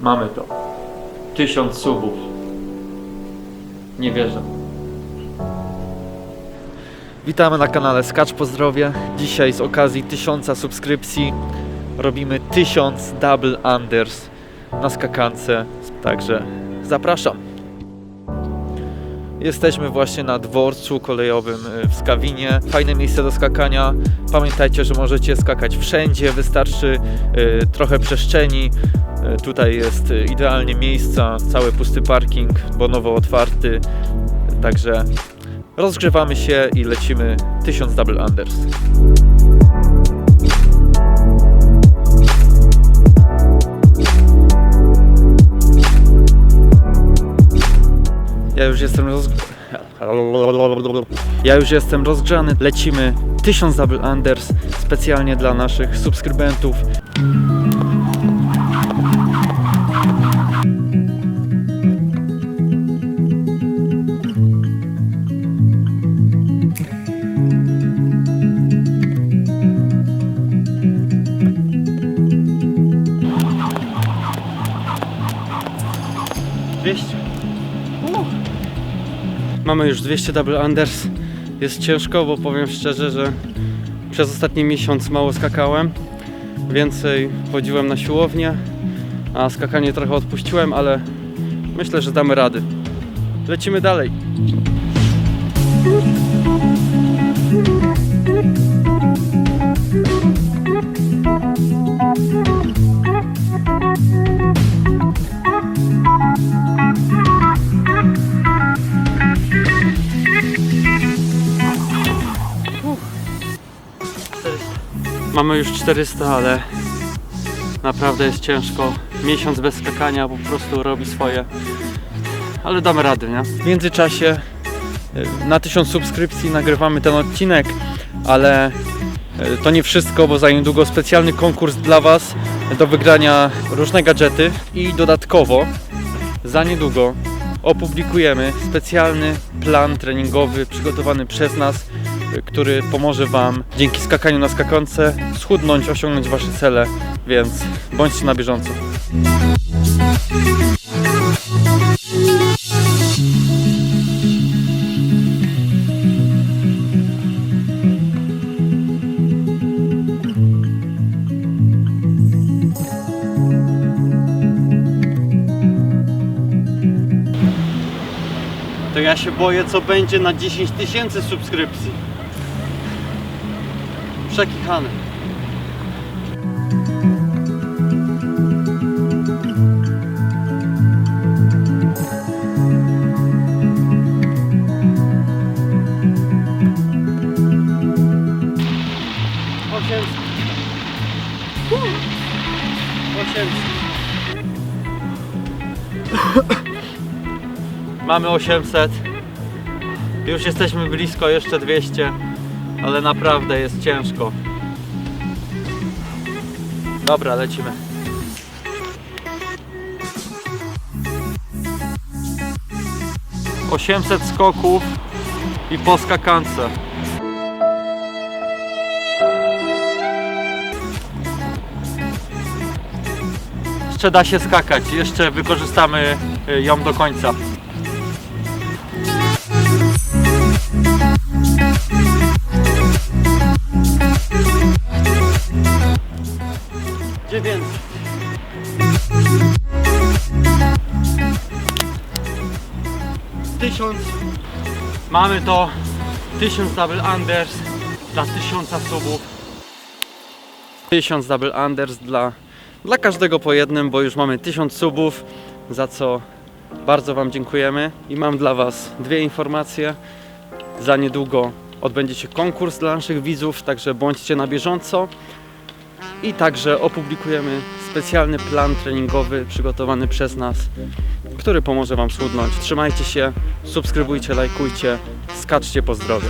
Mamy to. Tysiąc subów. Nie wierzę. Witamy na kanale Skacz Pozdrowie. Dzisiaj z okazji tysiąca subskrypcji robimy tysiąc double unders na skakance. Także zapraszam. Jesteśmy właśnie na dworcu kolejowym y, w Skawinie. Fajne miejsce do skakania. Pamiętajcie, że możecie skakać wszędzie, wystarczy y, trochę przestrzeni. Y, Tutaj jest idealnie miejsca, cały pusty parking, bo nowo otwarty. Także rozgrzewamy się i lecimy 1000 double unders. Ja już jestem roz... Ja już jestem rozgrzany. Lecimy 1000 double unders specjalnie dla naszych subskrybentów. Mamy już 200 double unders. Jest ciężko, bo powiem szczerze, że przez ostatni miesiąc mało skakałem. Więcej chodziłem na siłownię, a skakanie trochę odpuściłem, ale myślę, że damy rady. Lecimy dalej. Mamy już 400, ale naprawdę jest ciężko. Miesiąc bez skakania po prostu robi swoje. Ale damy rady, nie? W międzyczasie y, na 1000 subskrypcji nagrywamy ten odcinek, ale y, to nie wszystko, bo za niedługo specjalny konkurs dla Was do wygrania różne gadżety i dodatkowo za niedługo opublikujemy specjalny plan treningowy przygotowany przez nas, który pomoże Wam dzięki skakaniu na skakance schudnąć, osiągnąć Wasze cele, więc bądźcie na bieżąco. To ja się boję, co będzie na 10 tysięcy subskrypcji. Przekichany. Osiemset. Osiemset. Mamy 800. Już jesteśmy blisko, jeszcze 200, ale naprawdę jest ciężko. Dobra, lecimy. Osiemset skoków i po skakance. Jeszcze da się skakać, jeszcze wykorzystamy y, ją do końca. 1000 mamy to. 1000 double unders dla 1000 subów. 1000 double unders dla, dla każdego po jednym, bo już mamy 1000 subów za co bardzo Wam dziękujemy. I mam dla Was dwie informacje. Za niedługo odbędzie się konkurs dla naszych widzów, także bądźcie na bieżąco. I także opublikujemy specjalny plan treningowy przygotowany przez nas, który pomoże Wam schudnąć. Trzymajcie się, subskrybujcie, lajkujcie, skaczcie po zdrowie.